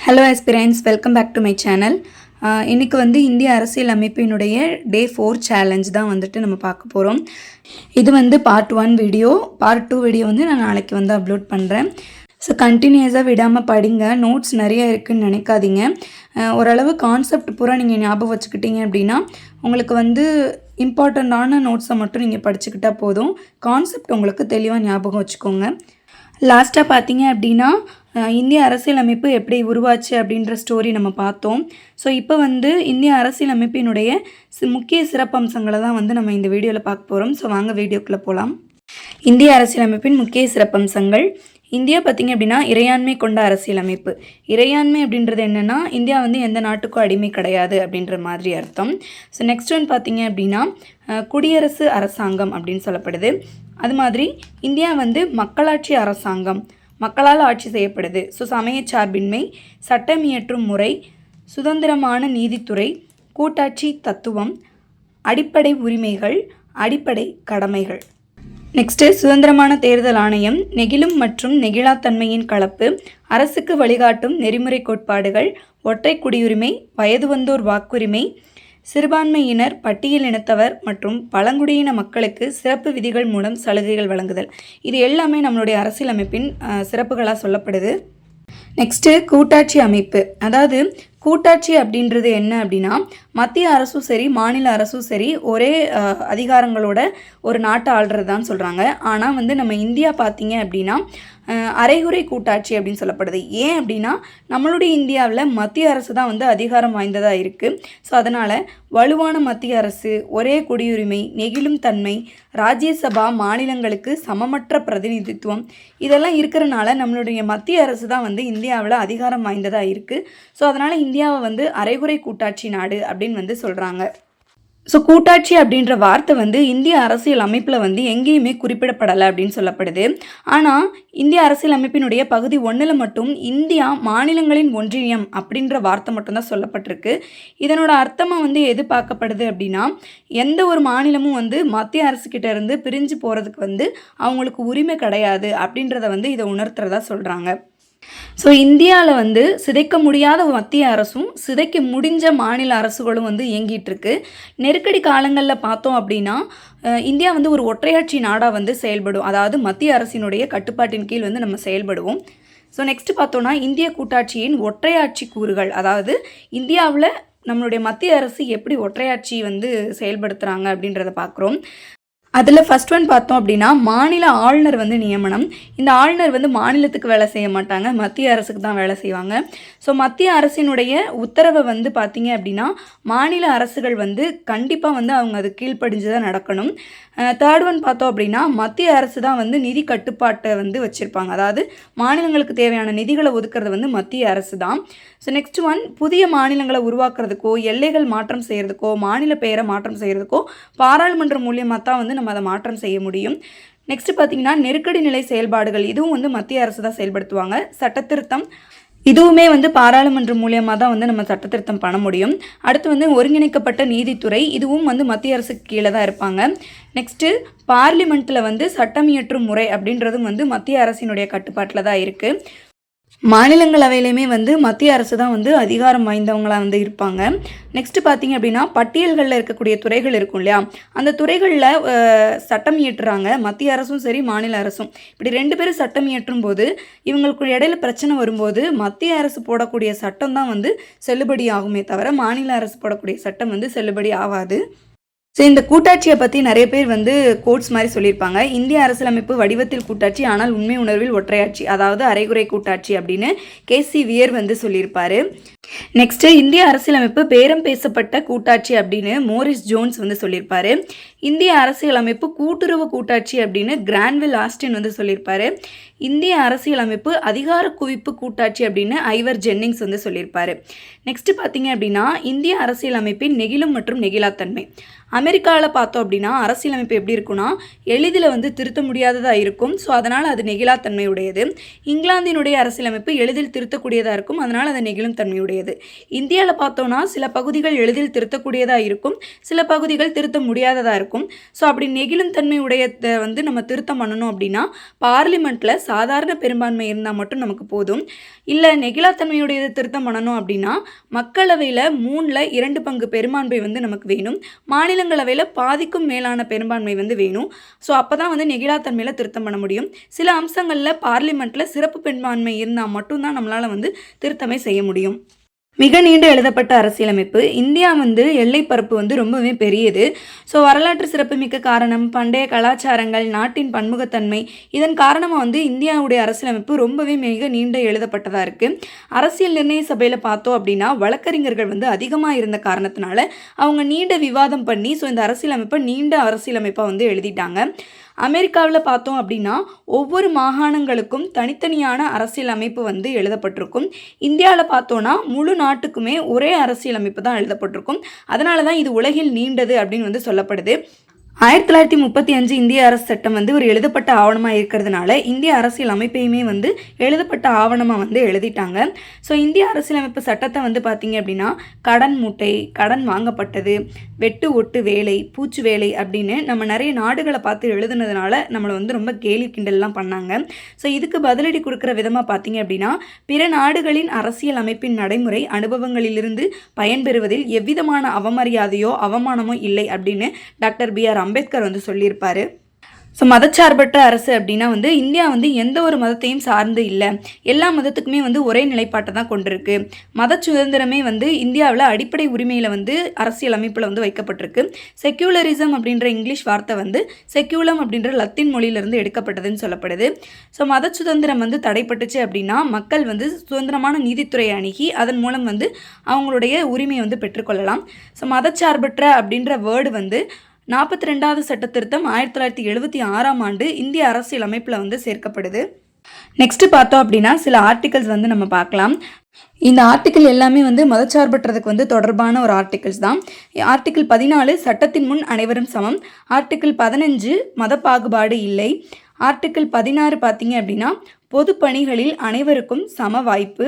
Hello experience welcome back to my channel இன்றைக்கி வந்து இந்திய அரசியல் அமைப்பினுடைய டே ஃபோர் சேலஞ்ச் தான் வந்துட்டு நம்ம பார்க்க போகிறோம் இது வந்து part one video part two video வந்து நான் நாளைக்கு வந்து அப்லோட் பண்ணுறேன் ஸோ கண்டினியூஸாக விடாமல் படிங்க. நோட்ஸ் நிறைய இருக்குதுன்னு நினைக்காதீங்க. ஓரளவு கான்செப்ட் பூரா நீங்கள் ஞாபகம் வச்சுக்கிட்டீங்க அப்படின்னா உங்களுக்கு வந்து இம்பார்ட்டண்ட்டான நோட்ஸை மட்டும் நீங்கள் படிச்சுக்கிட்டால் போதும். கான்செப்ட் உங்களுக்கு தெளிவாக ஞாபகம் வச்சுக்கோங்க. லாஸ்ட்டாக பார்த்தீங்க அப்படின்னா இந்திய அரசியலமைப்பு எப்படி உருவாச்சு அப்படின்ற ஸ்டோரி நம்ம பார்த்தோம். ஸோ இப்போ வந்து இந்திய அரசியலமைப்பினுடைய முக்கிய சிறப்பம்சங்களை தான் வந்து நம்ம இந்த வீடியோவில் பார்க்க போகிறோம் ஸோ வாங்க வீடியோக்குள்ளே போகலாம் இந்திய அரசியலமைப்பின் முக்கிய சிறப்பம்சங்கள். இந்தியா பார்த்திங்க அப்படின்னா இறையாண்மை கொண்ட அரசியலமைப்பு. இறையாண்மை அப்படின்றது என்னென்னா இந்தியா வந்து எந்த நாட்டுக்கும் அடிமை கிடையாது அப்படின்ற மாதிரி அர்த்தம். ஸோ நெக்ஸ்ட் ஒன் பார்த்தீங்க அப்படின்னா குடியரசு அரசாங்கம் அப்படின்னு சொல்லப்படுது. அது மாதிரி இந்தியா வந்து மக்களாட்சி அரசாங்கம். மக்களால் ஆட்சி செய்யப்படுது. ஸோ சமயச்சார்பின்மை சட்டம் இயற்றும் முறை சுதந்திரமான நீதித்துறை கூட்டாட்சி தத்துவம் அடிப்படை உரிமைகள் அடிப்படை கடமைகள். நெக்ஸ்ட்டு சுதந்திரமான தேர்தல் ஆணையம் நெகிழும் மற்றும் நெகிழாத்தன்மையின் கலப்பு அரசுக்கு வழிகாட்டும் நெறிமுறை கோட்பாடுகள் ஒற்றை குடியுரிமை வயது வந்தோர் வாக்குரிமை சிறுபான்மையினர் பட்டியல் இனத்தவர் மற்றும் பழங்குடியின மக்களுக்கு சிறப்பு விதிகள் மூலம் சலுகைகள் வழங்குதல். இது எல்லாமே நம்மளுடைய அரசியலமைப்பின் சிறப்புகளாக சொல்லப்படுது. நெக்ஸ்ட்டு கூட்டாட்சி அமைப்பு. அதாவது கூட்டாட்சி அப்படின்றது என்ன அப்படின்னா மத்திய அரசும் சரி மாநில அரசும் சரி ஒரே அதிகாரங்களோட ஒரு நாட்டை ஆள்றது தான் சொல்கிறாங்க ஆனால் வந்து நம்ம இந்தியா பார்த்தீங்க அப்படின்னா அரைகுறை கூட்டாட்சி அப்படின்னு சொல்லப்படுது. ஏன் அப்படின்னா நம்மளுடைய இந்தியாவில் மத்திய அரசு தான் வந்து அதிகாரம் வாய்ந்ததாக இருக்குது ஸோ அதனால் வலுவான மத்திய அரசு ஒரே குடியுரிமை நெகிழும் தன்மை ராஜ்யசபா மாநிலங்களுக்கு சமமற்ற பிரதிநிதித்துவம் இதெல்லாம் இருக்கிறனால நம்மளுடைய மத்திய அரசு தான் வந்து இந்தியாவில் அதிகாரம் வாய்ந்ததாக இருக்குது ஸோ அதனால் இந்தியாவை வந்து அரைகுறை கூட்டாட்சி நாடு அப்படின்னு வந்து சொல்கிறாங்க ஸோ கூட்டாட்சி அப்படின்ற வார்த்தை வந்து இந்திய அரசியல் அமைப்பில் வந்து எங்கேயுமே குறிப்பிடப்படலை அப்படின்னு சொல்லப்படுது. ஆனால் இந்திய அரசியல் அமைப்பினுடைய பகுதி ஒன்றில் மட்டும் இந்தியா மாநிலங்களின் ஒன்றியம் அப்படின்ற வார்த்தை மட்டும்தான் சொல்லப்பட்டிருக்கு. இதனோட அர்த்தமாக வந்து எது பார்க்கப்படுது அப்படின்னா எந்த ஒரு மாநிலமும் வந்து மத்திய அரசுக்கிட்ட இருந்து பிரிஞ்சு போகிறதுக்கு வந்து அவங்களுக்கு உரிமை கிடையாது அப்படின்றத வந்து இதை உணர்த்துறதா சொல்கிறாங்க ஸோ இந்தியாவில் வந்து சிதைக்க முடியாத மத்திய அரசும் சிதைக்க முடிஞ்ச மாநில அரசுகளும் வந்து இயங்கிட்டு இருக்கு நெருக்கடி காலங்களில் பார்த்தோம் அப்படின்னா இந்தியா வந்து ஒரு ஒற்றையாட்சி நாடாக வந்து செயல்படும். அதாவது மத்திய அரசினுடைய கட்டுப்பாட்டின் கீழ் வந்து நம்ம செயல்படுவோம். ஸோ நெக்ஸ்ட் பார்த்தோன்னா இந்திய கூட்டாட்சியின் ஒற்றையாட்சி கூறுகள். அதாவது இந்தியாவில் நம்மளுடைய மத்திய அரசு எப்படி ஒற்றையாட்சி வந்து செயல்படுத்துகிறாங்க அப்படின்றத பார்க்குறோம். அதில் ஃபர்ஸ்ட் ஒன் பார்த்தோம் அப்படின்னா மாநில ஆளுநர் வந்து நியமனம். இந்த ஆளுநர் வந்து மாநிலத்துக்கு வேலை செய்ய மாட்டாங்க. மத்திய அரசுக்கு தான் வேலை செய்வாங்க. ஸோ மத்திய அரசினுடைய உத்தரவை வந்து பார்த்தீங்க அப்படின்னா மாநில அரசுகள் வந்து கண்டிப்பாக வந்து அவங்க அது கீழ்ப்படிஞ்சு தான் நடக்கணும். தேர்ட் ஒன் பார்த்தோம் அப்படின்னா மத்திய அரசு தான் வந்து நிதி கட்டுப்பாட்டை வந்து வச்சுருப்பாங்க. அதாவது மாநிலங்களுக்கு தேவையான நிதிகளை ஒதுக்குறது வந்து மத்திய அரசு தான். ஸோ நெக்ஸ்ட் ஒன் புதிய மாநிலங்களை உருவாக்குறதுக்கோ எல்லைகள் மாற்றம் செய்கிறதுக்கோ மாநில பெயரை மாற்றம் செய்கிறதுக்கோ பாராளுமன்றம் மூலியமாக தான் வந்து நம்ம அதை மாற்றம் செய்ய முடியும். நெக்ஸ்ட் பார்த்தீங்கன்னா நெருக்கடி நிலை செயல்பாடுகள் இதுவும் வந்து மத்திய அரசு தான் செயல்படுத்துவாங்க. சட்டத்திருத்தம் இதுவுமே வந்து பாராளுமன்றம் மூலியமாக தான் வந்து நம்ம சட்டத்திருத்தம் பண்ண முடியும். அடுத்து வந்து ஒருங்கிணைக்கப்பட்ட நீதித்துறை இதுவும் வந்து மத்திய அரசுக்கு கீழே தான் இருப்பாங்க. நெக்ஸ்ட்டு பார்லிமெண்ட்டில் வந்து சட்டம் இயற்றும் முறை அப்படின்றதும் வந்து மத்திய அரசினுடைய கட்டுப்பாட்டில் தான் இருக்குது மாநிலங்களவையிலையுமே வந்து மத்திய அரசு தான் வந்து அதிகாரம் வாய்ந்தவங்களாக வந்து இருப்பாங்க. நெக்ஸ்ட்டு பார்த்தீங்க அப்படின்னா பட்டியல்களில் இருக்கக்கூடிய துறைகள் இருக்கும் இல்லையா? அந்த துறைகளில் சட்டம் இயற்றுறாங்க. மத்திய அரசும் சரி மாநில அரசும். இப்படி ரெண்டு பேரும் சட்டம் இயற்றும் போது இவங்களுக்கு இடையில பிரச்சனை வரும்போது மத்திய அரசு போடக்கூடிய சட்டம் தான் வந்து செல்லுபடி ஆகுமே தவிர மாநில அரசு போடக்கூடிய சட்டம் வந்து செல்லுபடி ஆகாது. ஸோ இந்த கூட்டாட்சியை பற்றி நிறைய பேர் வந்து கோட்ஸ் மாதிரி சொல்லியிருப்பாங்க. இந்திய அரசியலமைப்பு வடிவத்தில் கூட்டாட்சி ஆனால் உண்மை உணர்வில் ஒற்றையாட்சி அதாவது அரைகுறை கூட்டாட்சி அப்படின்னு கேசி வியர் வந்து சொல்லியிருப்பாரு. நெக்ஸ்ட்டு இந்திய அரசியலமைப்பு பேரம் பேசப்பட்ட கூட்டாட்சி அப்படின்னு மோரிஸ் ஜோன்ஸ் வந்து சொல்லியிருப்பாரு. இந்திய அரசியலமைப்பு கூட்டுறவு கூட்டாட்சி அப்படின்னு கிராண்ட்வில் ஆஸ்டின் வந்து சொல்லியிருப்பாரு. இந்திய அரசியலமைப்பு அதிகார குவிப்பு கூட்டாட்சி அப்படின்னு ஐவர் ஜென்னிங்ஸ் வந்து சொல்லியிருப்பாரு. நெக்ஸ்ட் பார்த்தீங்க அப்படின்னா இந்திய அரசியலமைப்பின் நெகிழும் மற்றும் நெகிழாத்தன்மை. அமெரிக்காவில் பார்த்தோம் அப்படின்னா அரசியலமைப்பு எப்படி இருக்குன்னா எளிதில் வந்து திருத்த முடியாததாக இருக்கும். ஸோ அதனால் அது நெகிழாத்தன்மை உடையது இங்கிலாந்தினுடைய அரசியலமைப்பு எளிதில் திருத்தக்கூடியதாக இருக்கும். அதனால் அது நெகிழும் தன்மையுடையது. இந்தியாவில் பார்த்தோன்னா சில பகுதிகள் எளிதில் திருத்தக்கூடியதாக இருக்கும். சில பகுதிகள் திருத்த முடியாததாக இருக்கும். இருக்கும். ஸோ அப்படி நெகிழும் தன்மை உடையதை வந்து நம்ம திருத்தம் பண்ணணும் அப்படின்னா பார்லிமெண்ட்டில் சாதாரண பெரும்பான்மை இருந்தால் மட்டும் நமக்கு போதும். இல்லை நெகிழாத்தன்மையுடையதை திருத்தம் பண்ணணும் அப்படின்னா மக்களவையில் மூணில் இரண்டு பங்கு பெரும்பான்மை வந்து நமக்கு வேணும். மாநிலங்களவையில் பாதிக்கும் மேலான பெரும்பான்மை வந்து வேணும். ஸோ அப்போ தான் வந்து நெகிழாத்தன்மையில் திருத்தம் பண்ண முடியும். சில அம்சங்களில் பார்லிமெண்ட்டில் சிறப்பு பெரும்பான்மை இருந்தால் மட்டும்தான் நம்மளால் வந்து திருத்தமே செய்ய முடியும். மிக நீண்டு எழுதப்பட்ட அரசியலமைப்பு. இந்தியா வந்து எல்லைப்பரப்பு வந்து ரொம்பவே பெரியது. ஸோ வரலாற்று சிறப்புமிக்க காரணம் பண்டைய கலாச்சாரங்கள் நாட்டின் பன்முகத்தன்மை இதன் காரணமாக வந்து இந்தியாவுடைய அரசியலமைப்பு ரொம்பவே மிக நீண்ட எழுதப்பட்டதாக இருக்குது அரசியல் நிர்ணய சபையில் பார்த்தோம் அப்படின்னா வழக்கறிஞர்கள் வந்து அதிகமாக இருந்த காரணத்தினால அவங்க நீண்ட விவாதம் பண்ணி ஸோ இந்த அரசியலமைப்பை நீண்ட அரசியலமைப்பாக வந்து எழுதிட்டாங்க. அமெரிக்காவில் பார்த்தோம் அப்படின்னா ஒவ்வொரு மாகாணங்களுக்கும் தனித்தனியான அரசியல் அமைப்பு வந்து எழுதப்பட்டிருக்கும். இந்தியாவில் பார்த்தோன்னா முழு நாட்டுக்குமே ஒரே அரசியல் அமைப்பு தான் எழுதப்பட்டிருக்கும். அதனால தான் இது உலகில் நீண்டது அப்படின்னு வந்து சொல்லப்படுது. ஆயிரத்தி தொள்ளாயிரத்தி முப்பத்தி அஞ்சு இந்திய அரசு சட்டம் வந்து ஒரு எழுதப்பட்ட ஆவணமாக இருக்கிறதுனால இந்திய அரசியல் அமைப்பையுமே வந்து எழுதப்பட்ட ஆவணமாக வந்து எழுதிட்டாங்க. ஸோ இந்திய அரசியலமைப்பு சட்டத்தை வந்து பார்த்திங்க அப்படின்னா கடன் மூட்டை கடன் வாங்கப்பட்டது வெட்டு ஒட்டு வேலை பூச்சு வேலை அப்படின்னு நம்ம நிறைய நாடுகளை பார்த்து எழுதுனதுனால நம்மளை வந்து ரொம்ப கேலி கிண்டல்லாம் பண்ணாங்க. ஸோ இதுக்கு பதிலடி கொடுக்குற விதமாக பார்த்தீங்க அப்படின்னா பிற நாடுகளின் அரசியல் அமைப்பின் நடைமுறை அனுபவங்களிலிருந்து பயன்பெறுவதில் எவ்விதமான அவமரியாதையோ அவமானமோ இல்லை அப்படின்னு டாக்டர் பி ஆர் அம்பேத்கர் வந்து சொல்லியிருப்பார். ஸோ மதச்சார்பற்ற அரசு அப்படின்னா வந்து இந்தியா வந்து எந்த ஒரு மதத்தையும் சார்ந்து இல்லை. எல்லா மதத்துக்குமே வந்து ஒரே நிலைப்பாட்டை தான் கொண்டிருக்கு. மத சுதந்திரமே வந்து இந்தியாவில் அடிப்படை உரிமையில் வந்து அரசியல் அமைப்பில் வந்து வைக்கப்பட்டிருக்கு. செக்யூலரிசம் அப்படின்ற இங்கிலீஷ் வார்த்தை வந்து செக்யூலம் அப்படின்ற லத்தீன் மொழியிலிருந்து எடுக்கப்பட்டதுன்னு சொல்லப்படுது. ஸோ மத சுதந்திரம் வந்து தடைப்பட்டுச்சு அப்படின்னா மக்கள் வந்து சுதந்திரமான நீதித்துறையை அணுகி அதன் மூலம் வந்து அவங்களுடைய உரிமையை வந்து பெற்றுக்கொள்ளலாம். ஸோ மதச்சார்பற்ற அப்படின்ற வேர்டு வந்து நாற்பத்தி ரெண்டாவது சட்ட திருத்தம் ஆயிரத்தி தொள்ளாயிரத்தி எழுபத்தி ஆறாம் ஆண்டு இந்திய அரசியல் அமைப்பில் வந்து சேர்க்கப்படுது. நெக்ஸ்ட் பார்த்தோம் அப்படின்னா சில ஆர்டிகல்ஸ் வந்து நம்ம பார்க்கலாம். இந்த ஆர்டிக்கிள் எல்லாமே வந்து மதச்சார்பற்றதுக்கு வந்து தொடர்பான ஒரு ஆர்டிகிள்ஸ் தான். ஆர்டிக்கிள் பதினாலு சட்டத்தின் முன் அனைவரும் சமம். ஆர்டிக்கிள் பதினஞ்சு மத பாகுபாடு இல்லை. ஆர்டிக்கிள் பதினாறு பார்த்தீங்க அப்படின்னா பொது பணிகளில் அனைவருக்கும் சம வாய்ப்பு.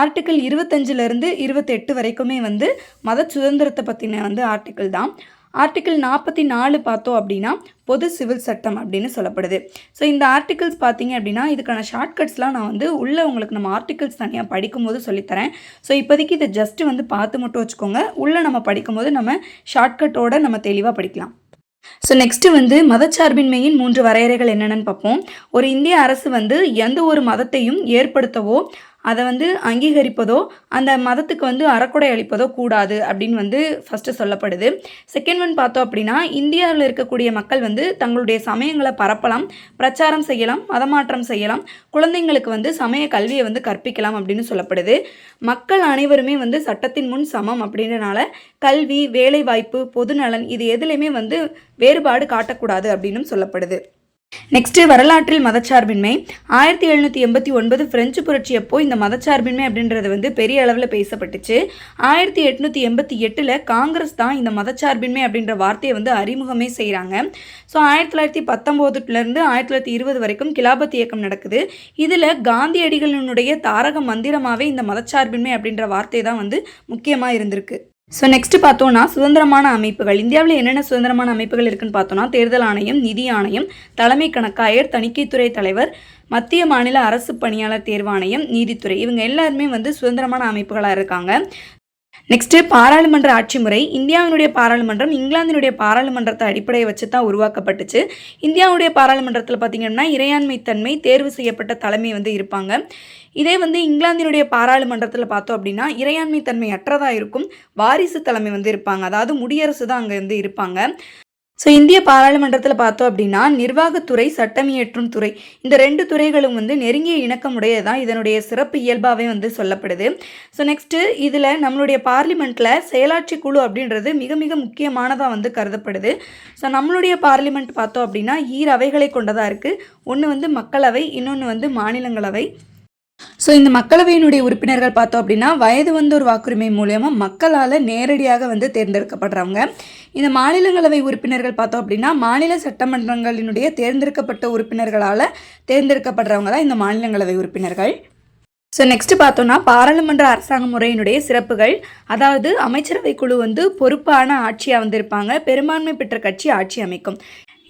ஆர்டிக்கிள் இருபத்தஞ்சிலிருந்து இருபத்தெட்டு வரைக்குமே வந்து மத சுதந்திரத்தை பற்றின வந்து ஆர்டிக்கிள் தான். ஆர்டிக்கிள் நாற்பத்தி நாலு பார்த்தோம் அப்படின்னா பொது சிவில் சட்டம் அப்படின்னு சொல்லப்படுது. ஸோ இந்த ஆர்டிகிள்ஸ் பார்த்தீங்க அப்படின்னா இதுக்கான ஷார்ட்கட்ஸ்லாம் நான் வந்து உள்ளே உங்களுக்கு நம்ம ஆர்டிகிள்ஸ் தனியாக படிக்கும்போது சொல்லித்தரேன். ஸோ இப்போதைக்கு இதை ஜஸ்ட்டு வந்து பார்த்து மட்டும் வச்சுக்கோங்க. உள்ளே நம்ம படிக்கும்போது நம்ம ஷார்ட்கட்டோடு நம்ம தெளிவாக படிக்கலாம். ஸோ நெக்ஸ்ட்டு வந்து மதச்சார்பின்மையின் மூன்று வரையறைகள் என்னென்னு பார்ப்போம். ஒரு இந்திய அரசு வந்து எந்த ஒரு மதத்தையும் ஏற்படுத்தவோ அதை வந்து அங்கீகரிப்பதோ அந்த மதத்துக்கு வந்து அறக்குடை அளிப்பதோ கூடாது அப்படின்னு வந்து ஃபஸ்ட்டு சொல்லப்படுது. செகண்ட் ஒன் பார்த்தோம் அப்படின்னா இந்தியாவில் இருக்கக்கூடிய மக்கள் வந்து தங்களுடைய சமயங்களை பரப்பலாம் பிரச்சாரம் செய்யலாம் மதமாற்றம் செய்யலாம் குழந்தைங்களுக்கு வந்து சமய கல்வியை வந்து கற்பிக்கலாம் அப்படின்னு சொல்லப்படுது. மக்கள் அனைவருமே வந்து சட்டத்தின் முன் சமம் அப்படின்றனால கல்வி வேலைவாய்ப்பு பொதுநலன் இது எதுலேயுமே வந்து வேறுபாடு காட்டக்கூடாது அப்படின்னு சொல்லப்படுது. நெக்ஸ்ட்டு வரலாற்றில் மதச்சார்பின்மை. ஆயிரத்தி எழுநூற்றி எண்பத்தி ஒன்பது பிரெஞ்சு புரட்சி அப்போ இந்த மதச்சார்பின்மை அப்படின்றது வந்து பெரிய அளவில் பேசப்பட்டுச்சு. ஆயிரத்தி எட்நூற்றி எண்பத்தி எட்டில் காங்கிரஸ் தான் இந்த மதச்சார்பின்மை அப்படின்ற வார்த்தையை வந்து அறிமுகமே செய்கிறாங்க ஸோ ஆயிரத்தி தொள்ளாயிரத்தி பத்தொம்போதுலேருந்து ஆயிரத்தி தொள்ளாயிரத்தி இருபது வரைக்கும் கிலாபத் இயக்கம் நடக்குது. இதில் காந்தியடிகளினுடைய தாரக மந்திரமாகவே இந்த மதச்சார்பின்மை அப்படின்ற வார்த்தை தான் வந்து முக்கியமாக இருந்திருக்கு. ஸோ நெக்ஸ்ட் பார்த்தோன்னா சுதந்திரமான அமைப்புகள். இந்தியாவில் என்னென்ன சுதந்திரமான அமைப்புகள் இருக்குன்னு பார்த்தோன்னா தேர்தல் ஆணையம் நிதி ஆணையம் தலைமை கணக்காயர் தணிக்கைத்துறை தலைவர் மத்திய மாநில அரசு பணியாளர் தேர்வாணையம் நீதித்துறை. இவங்க எல்லாருமே வந்து சுதந்திரமான அமைப்புகளாக இருக்காங்க. நெக்ஸ்ட்டு பாராளுமன்ற ஆட்சி முறை. இந்தியாவினுடைய பாராளுமன்றம் இங்கிலாந்தினுடைய பாராளுமன்றத்தை அடிப்படையை வச்சு தான் உருவாக்கப்பட்டுச்சு. இந்தியாவுடைய பாராளுமன்றத்தில் பார்த்திங்கன்னா இறையாண்மை தன்மை தேர்வு செய்யப்பட்ட தலைமை வந்து இருப்பாங்க. இதே வந்து இங்கிலாந்தினுடைய பாராளுமன்றத்தில் பார்த்தோம் அப்படின்னா இறையாண்மை தன்மை அற்றதாக இருக்கும். வாரிசு தலைமை வந்து இருப்பாங்க. அதாவது முடியரசு தான் அங்கே வந்து இருப்பாங்க. ஸோ இந்திய பாராளுமன்றத்தில் பார்த்தோம் அப்படின்னா நிர்வாகத்துறை சட்டமியற்றும் துறை இந்த ரெண்டு துறைகளும் வந்து நெருங்கிய இணக்கமுடையதான் இதனுடைய சிறப்பு இயல்பாகவே வந்து சொல்லப்படுது. ஸோ நெக்ஸ்ட்டு இதில் நம்மளுடைய பார்லிமெண்ட்டில் செயலாட்சி குழு அப்படின்றது மிக மிக முக்கியமானதாக வந்து கருதப்படுது. ஸோ நம்மளுடைய பார்லிமெண்ட் பார்த்தோம் அப்படின்னா ஈர் அவைகளை கொண்டதாக இருக்குது ஒன்று வந்து மக்களவை இன்னொன்று வந்து மாநிலங்களவை. ஸோ இந்த மக்களவையினுடைய உறுப்பினர்கள் பார்த்தோம் அப்படின்னா வயது வந்து ஒரு வாக்குரிமை மூலயமா மக்களால் நேரடியாக வந்து தேர்ந்தெடுக்கப்படுறவங்க. இந்த மாநிலங்களவை உறுப்பினர்கள் பார்த்தோம் அப்படின்னா மாநில சட்டமன்றங்களினுடைய தேர்ந்தெடுக்கப்பட்ட உறுப்பினர்களால் தேர்ந்தெடுக்கப்படுறவங்க தான் இந்த மாநிலங்களவை உறுப்பினர்கள். ஸோ நெக்ஸ்ட் பார்த்தோம்னா பாராளுமன்ற அரசாங்க முறையினுடைய சிறப்புகள். அதாவது அமைச்சரவை குழு வந்து பொறுப்பான ஆட்சியாக வந்திருப்பாங்க. பெரும்பான்மை பெற்ற கட்சி ஆட்சி அமைக்கும்.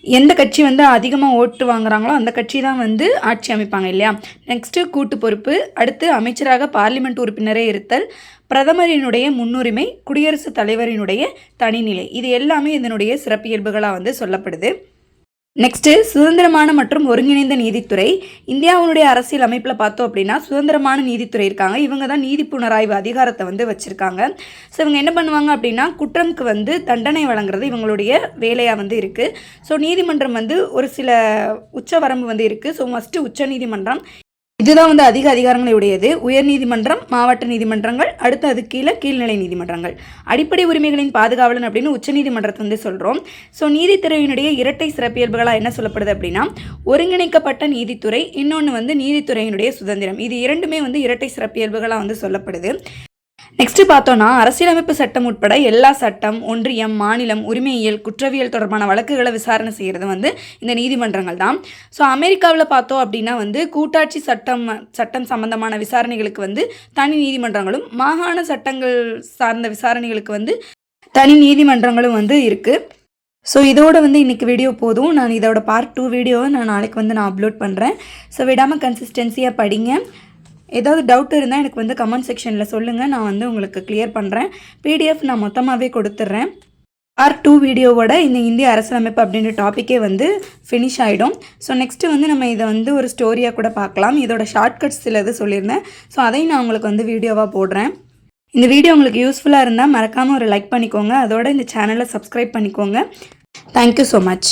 எந்த கட்சி வந்து அதிகமாக ஓட்டு வாங்குறாங்களோ அந்த கட்சி தான் வந்து ஆட்சி அமைப்பாங்க இல்லையா? நெக்ஸ்ட்டு கூட்டு பொறுப்பு. அடுத்து அமைச்சராக பார்லிமெண்ட் உறுப்பினரே இருத்தல். பிரதமரினுடைய முன்னுரிமை குடியரசுத் தலைவரினுடைய தனிநிலை. இது எல்லாமே இதனுடைய சிறப்பியல்புகளாக வந்து சொல்லப்படுது. நெக்ஸ்ட்டு சுதந்திரமான மற்றும் ஒருங்கிணைந்த நீதித்துறை. இந்தியாவினுடைய அரசியல் அமைப்பில் பார்த்தோம் அப்படின்னா சுதந்திரமான நீதித்துறை இருக்காங்க. இவங்க தான் நீதி புனராய்வு அதிகாரத்தை வந்து வச்சுருக்காங்க. ஸோ இவங்க என்ன பண்ணுவாங்க அப்படின்னா குற்றம்க்கு வந்து தண்டனை வழங்குறது இவங்களுடைய வேலையாக வந்து இருக்குது ஸோ நீதிமன்றம் வந்து ஒரு சில உச்சவரம்பு வந்து இருக்குது ஸோ ஃபஸ்ட்டு உச்ச நீதிமன்றம் இதுதான் வந்து அதிக அதிகாரங்களை உடையது. உயர் நீதிமன்றம் மாவட்ட நீதிமன்றங்கள் அடுத்து அது கீழே கீழ்நிலை நீதிமன்றங்கள். அடிப்படை உரிமைகளின் பாதுகாவலன் அப்படின்னு உச்சநீதிமன்றத்தை வந்து சொல்கிறோம் ஸோ நீதித்துறையினுடைய இரட்டை சிறப்பியல்புகளாக என்ன சொல்லப்படுது அப்படின்னா ஒருங்கிணைக்கப்பட்ட நீதித்துறை இன்னொன்று வந்து நீதித்துறையினுடைய சுதந்திரம். இது இரண்டுமே வந்து இரட்டை சிறப்பியல்புகளாக வந்து சொல்லப்படுது. நெக்ஸ்ட் பார்த்தோன்னா அரசியலமைப்பு சட்டம் உட்பட எல்லா சட்டம் ஒன்றியம் மாநிலம் உரிமையியல் குற்றவியல் தொடர்பான வழக்குகளை விசாரணை செய்கிறது வந்து இந்த நீதிமன்றங்கள் தான். ஸோ அமெரிக்காவில் பார்த்தோம் அப்படின்னா வந்து கூட்டாட்சி சட்டம் சட்டம் சம்பந்தமான விசாரணைகளுக்கு வந்து தனி நீதிமன்றங்களும் மாகாண சட்டங்கள் சார்ந்த விசாரணைகளுக்கு வந்து தனி நீதிமன்றங்களும் வந்து இருக்குது ஸோ இதோட வந்து இன்றைக்கி வீடியோ போதும். நான் இதோட பார்ட் டூ வீடியோவை நான் நாளைக்கு வந்து நான் அப்லோட் பண்ணுறேன் ஸோ விடாமல் கன்சிஸ்டன்சியாக படிங்க. ஏதாவது டவுட் இருந்தால் எனக்கு வந்து கமெண்ட் செக்ஷனில் சொல்லுங்கள் நான் வந்து உங்களுக்கு கிளியர் பண்ணுறேன் பிடிஎஃப் நான் மொத்தமாகவே கொடுத்துட்றேன். பார்ட் டூ வீடியோவோட இந்த இந்திய அரசியலமைப்பு அப்படின்ற டாப்பிக்கே வந்து ஃபினிஷ் ஆகிடும் ஸோ நெக்ஸ்ட்டு வந்து நம்ம இதை வந்து ஒரு ஸ்டோரியாக கூட பார்க்கலாம். இதோட ஷார்ட்கட்ஸ் சில இது சொல்லியிருந்தேன். ஸோ அதையும் நான் உங்களுக்கு வந்து வீடியோவாக போடுறேன். இந்த வீடியோ உங்களுக்கு யூஸ்ஃபுல்லாக இருந்தால் மறக்காமல் ஒரு லைக் பண்ணிக்கோங்க. அதோட இந்த சேனலை சப்ஸ்கிரைப் பண்ணிக்கோங்க. Thank you so much